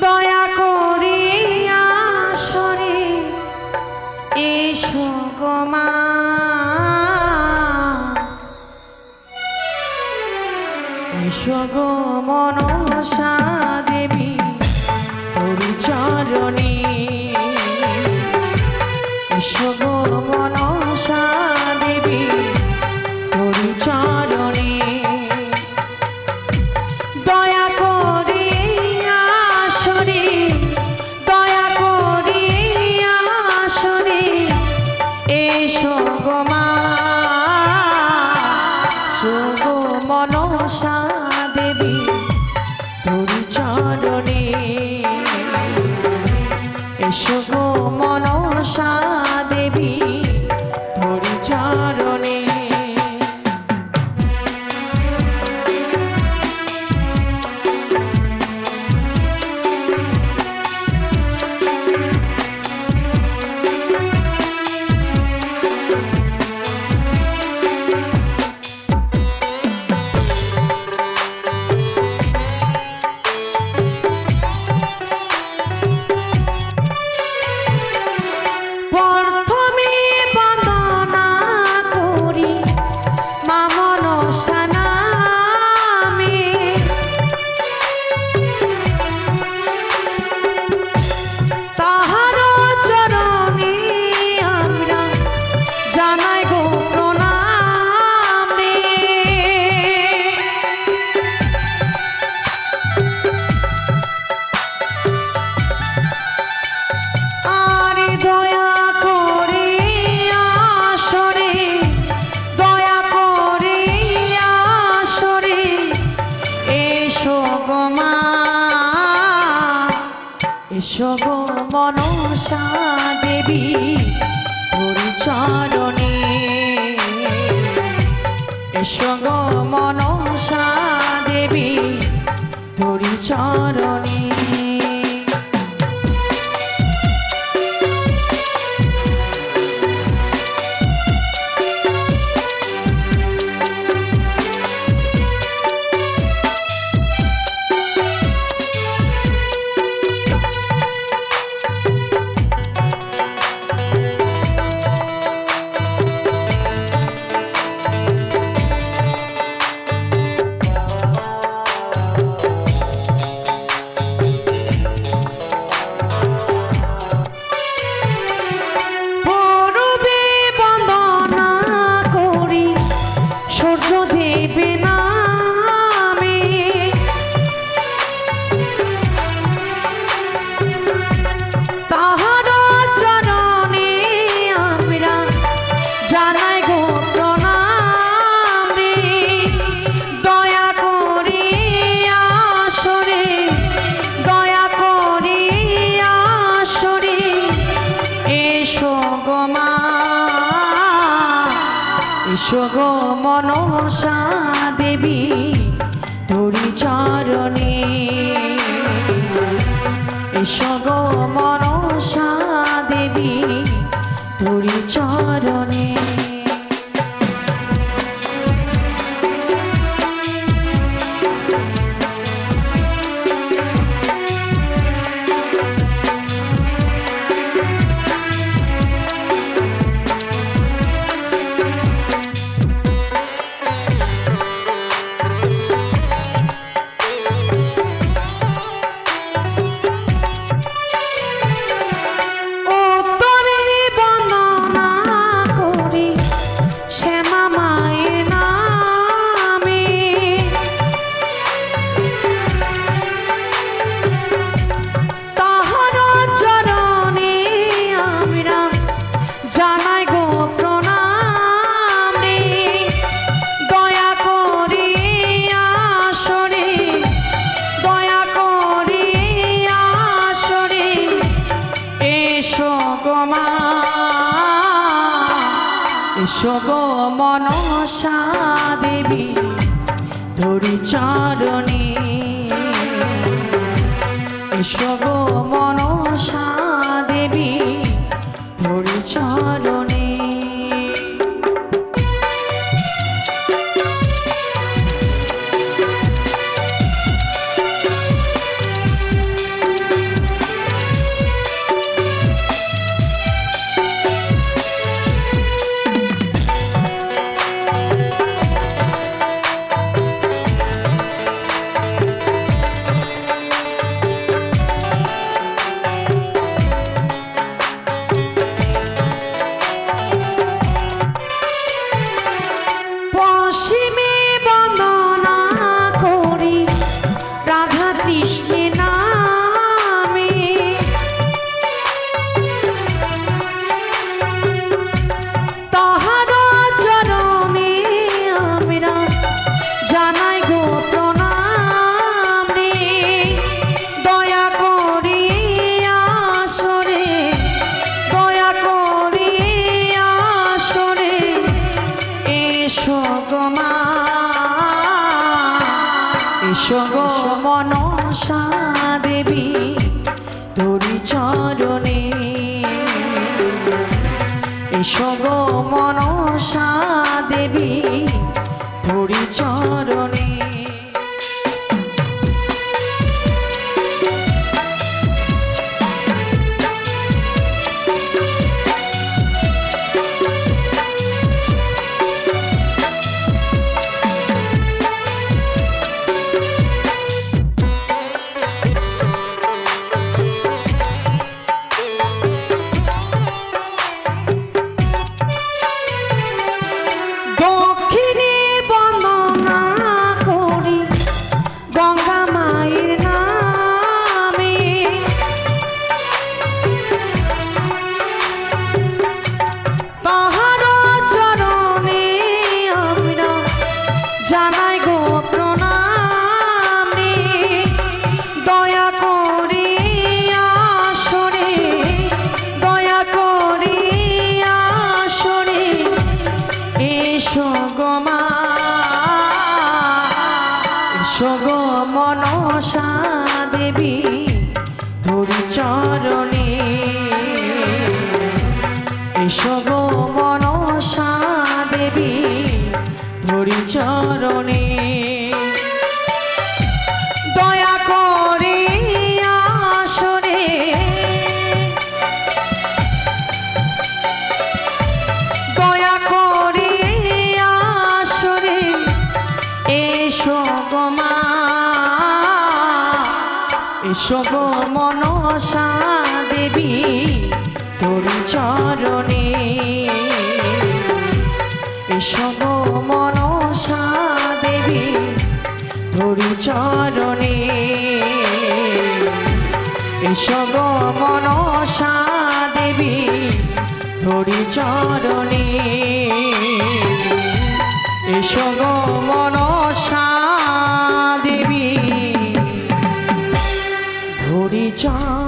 দয়া করিয়া সরে এসো গোমা এসো গো মনসা। শুভ মনসা দেবী। শোভ মনসা দেবী চরণে সঙ্গ আসগ মনসা দেবী ধরি চরণে। এসগ মনসা দেবী ধরি চরণে। আসগো মনসা দেবী ধরি চরণে। এসগো মনসা দেবী ধরি চরণে। Krishna মনসা দেবী ধরি চরণে। এসো এসো মনসা দেবী, তোর চরণে। এসো মনসা দেবী, তোর চরণে। এসো মনসা দেবী ধরি চরণে। এসো গো মনসা দেবী ধরি চরণে